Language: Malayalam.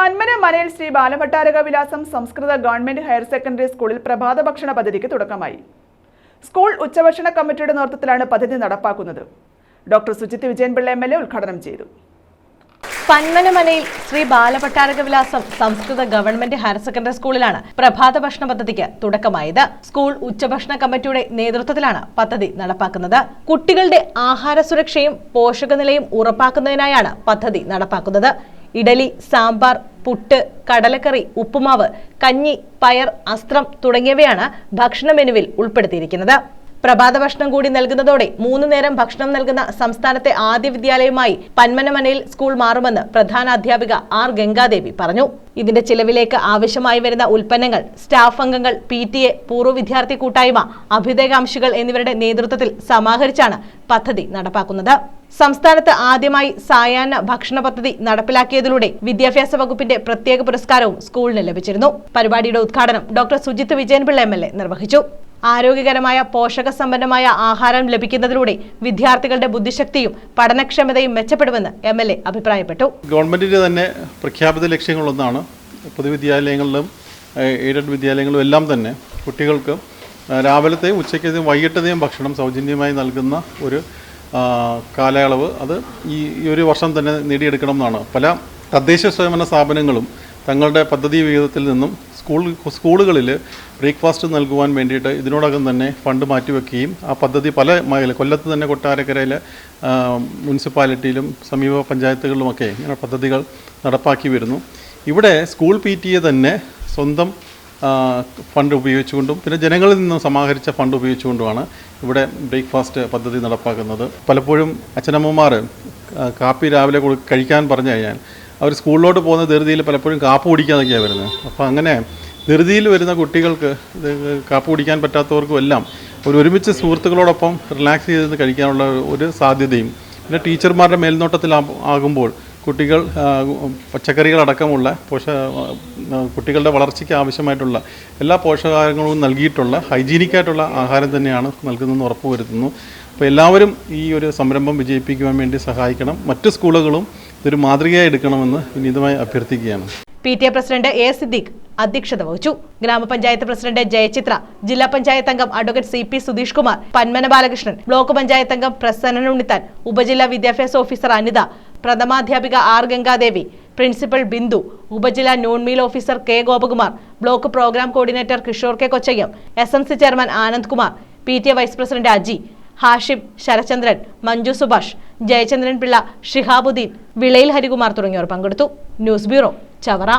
പന്മന മനയിൽ ശ്രീ ബാലഭട്ടാരക വിലാസം സംസ്കൃത ഗവൺമെന്റ് ഹയർ സെക്കൻഡറി സ്കൂളിൽ പ്രഭാത ഭക്ഷണ പദ്ധതിക്ക് തുടക്കമായി. സ്കൂൾ ഉച്ചഭക്ഷണ കമ്മിറ്റിയുടെ നേതൃത്വത്തിലാണ് പദ്ധതി നടപ്പാക്കുന്നത്. Doctor Sujith Vijayanpillai M L A ഉദ്ഘാടനം ചെയ്തു. പന്മനമനയിൽ ശ്രീ ബാലപട്ടാരക വിലാസം സംസ്കൃത ഗവൺമെന്റ് ഹയർ സെക്കൻഡറി സ്കൂളിലാണ് പ്രഭാത ഭക്ഷണ പദ്ധതിക്ക് തുടക്കമായത്. സ്കൂൾ ഉച്ചഭക്ഷണ കമ്മിറ്റിയുടെ നേതൃത്വത്തിലാണ് പദ്ധതി നടപ്പാക്കുന്നത്. കുട്ടികളുടെ ആഹാര സുരക്ഷയും പോഷകനിലയും ഉറപ്പാക്കുന്നതിനായാണ് പദ്ധതി നടപ്പാക്കുന്നത്. ഇഡലി സാമ്പാർ പുട്ട് കടലക്കറി ഉപ്പുമാവ് കഞ്ഞി പയർ അസ്ത്രം തുടങ്ങിയവയാണ് ഭക്ഷണ മെനുവിൽ ഉൾപ്പെടുത്തിയിരിക്കുന്നത്. പ്രഭാത ഭക്ഷണം കൂടി നൽകുന്നതോടെ മൂന്നു നേരം ഭക്ഷണം നൽകുന്ന സംസ്ഥാനത്തെ ആദ്യ വിദ്യാലയമായി പന്മനമനയിൽ സ്കൂൾ മാറുമെന്ന് പ്രധാന അധ്യാപിക ആർ ഗംഗാദേവി പറഞ്ഞു. ഇതിന്റെ ചിലവിലേക്ക് ആവശ്യമായി വരുന്ന ഉൽപ്പന്നങ്ങൾ സ്റ്റാഫ് അംഗങ്ങൾ പി ടി എ പൂർവ വിദ്യാർത്ഥി കൂട്ടായ്മ അഭ്യുദയകാംക്ഷികൾ എന്നിവരുടെ നേതൃത്വത്തിൽ സമാഹരിച്ചാണ് പദ്ധതി നടപ്പാക്കുന്നത്. സംസ്ഥാനത്ത് ആദ്യമായി സായാഹ്ന ഭക്ഷണ പദ്ധതി നടപ്പിലാക്കിയതിലൂടെ വിദ്യാഭ്യാസ വകുപ്പിന്റെ പ്രത്യേക പുരസ്കാരവും സ്കൂളിന് ലഭിച്ചിരുന്നു. പരിപാടിയുടെ ഉദ്ഘാടനം ഡോക്ടർ സുജിത് വിജയൻപിള്ള എം നിർവഹിച്ചു. ആരോഗ്യകരമായ പോഷകസമ്പന്നമായ ആഹാരം ലഭിക്കുന്നതിലൂടെ വിദ്യാർത്ഥികളുടെ ബുദ്ധിശക്തിയും പഠനക്ഷമതയും മെച്ചപ്പെടുമെന്ന് എം എൽ എ അഭിപ്രായപ്പെട്ടു. ഗവൺമെന്റിന്റെ തന്നെ പ്രഖ്യാപിത ലക്ഷ്യങ്ങളൊന്നാണ് പൊതുവിദ്യാലയങ്ങളിലും എയ്ഡഡ് വിദ്യാലയങ്ങളിലും എല്ലാം തന്നെ കുട്ടികൾക്ക് രാവിലത്തെയും ഉച്ചയ്ക്കത്തെയും വൈകിട്ടത്തെയും ഭക്ഷണം സൗജന്യമായി നൽകുന്ന ഒരു കാലയളവ്. അത് ഈ ഒരു വർഷം തന്നെ നേടിയെടുക്കണം എന്നാണ് പല തദ്ദേശ സ്വയംഭരണ സ്ഥാപനങ്ങളും തങ്ങളുടെ പദ്ധതി വിഹിതത്തിൽ നിന്നും സ്കൂൾ സ്കൂളുകളിൽ ബ്രേക്ക്ഫാസ്റ്റ് നൽകുവാൻ വേണ്ടിയിട്ട് ഇതിനോടകം തന്നെ ഫണ്ട് മാറ്റിവെക്കുകയും ആ പദ്ധതി പല കൊല്ലത്ത് തന്നെ കൊട്ടാരക്കരയിലെ മുനിസിപ്പാലിറ്റിയിലും സമീപ പഞ്ചായത്തുകളിലുമൊക്കെ ഇങ്ങനെ പദ്ധതികൾ നടപ്പാക്കി വരുന്നു. ഇവിടെ സ്കൂൾ പി ടി എ തന്നെ സ്വന്തം ഫണ്ട് ഉപയോഗിച്ചുകൊണ്ടും പിന്നെ ജനങ്ങളിൽ നിന്നും സമാഹരിച്ച ഫണ്ട് ഉപയോഗിച്ചുകൊണ്ടുമാണ് ഇവിടെ ബ്രേക്ക്ഫാസ്റ്റ് പദ്ധതി നടപ്പാക്കുന്നത്. പലപ്പോഴും അച്ഛനമ്മമാർ കാപ്പി രാവിലെ കഴിക്കാൻ പറഞ്ഞു കഴിഞ്ഞാൽ അവർ സ്കൂളിലോട്ട് പോകുന്ന ധൃതിയിൽ പലപ്പോഴും കാപ്പ് കുടിക്കാതൊക്കെയാണ് വരുന്നത്. അപ്പോൾ അങ്ങനെ ധൃതിയിൽ വരുന്ന കുട്ടികൾക്ക് ഇത് കാപ്പ് കുടിക്കാൻ പറ്റാത്തവർക്കും എല്ലാം ഒരു ഒരുമിച്ച് സുഹൃത്തുക്കളോടൊപ്പം റിലാക്സ് ചെയ്ത് കഴിക്കാനുള്ള ഒരു സാധ്യതയും. പിന്നെ ടീച്ചർമാരുടെ മേൽനോട്ടത്തിൽ ആകുമ്പോൾ കുട്ടികൾ പച്ചക്കറികളടക്കമുള്ള പോഷ കുട്ടികളുടെ വളർച്ചയ്ക്ക് ആവശ്യമായിട്ടുള്ള എല്ലാ പോഷകാഹാരങ്ങളും നൽകിയിട്ടുള്ള ഹൈജീനിക്കായിട്ടുള്ള ആഹാരം തന്നെയാണ് നൽകുന്നതെന്ന് ഉറപ്പുവരുത്തുന്നു. അപ്പോൾ എല്ലാവരും ഈ ഒരു സംരംഭം വിജയിപ്പിക്കുവാൻ വേണ്ടി സഹായിക്കണം. മറ്റ് സ്കൂളുകളും ഇതൊരു മാതൃകയായി എടുക്കണമെന്ന് വിനീതമായി അഭ്യർത്ഥിക്കുകയാണ്. P T A president A Siddique അധ്യക്ഷത വഹിച്ചു. ഗ്രാമപഞ്ചായത്ത് പ്രസിഡന്റ് ജയചിത്ര ജില്ലാ പഞ്ചായത്ത് അംഗം advocate C P Sudheesh Kumar Panmana Balakrishnan block panchayat അംഗം പ്രസന്നൻ ഉണ്ണിത്താൻ ഉപജില്ലാ വിദ്യാഭ്യാസ ഓഫീസർ അനിത പ്രഥമാധ്യാപിക ആർ ഗംഗാദേവി പ്രിൻസിപ്പൽ ബിന്ദു ഉപജില്ലാ noon meal officer K Gopakumar block programme coordinator Kishore K Kochayyam S M C chairman Anand Kumar P T A vice president Aji Hashim Sarachandran Manju Subhash Jayachandran Pillai Shihabuddin വിളയിൽ ഹരികുമാർ തുടങ്ങിയവർ പങ്കെടുത്തു. News bureau Chavara.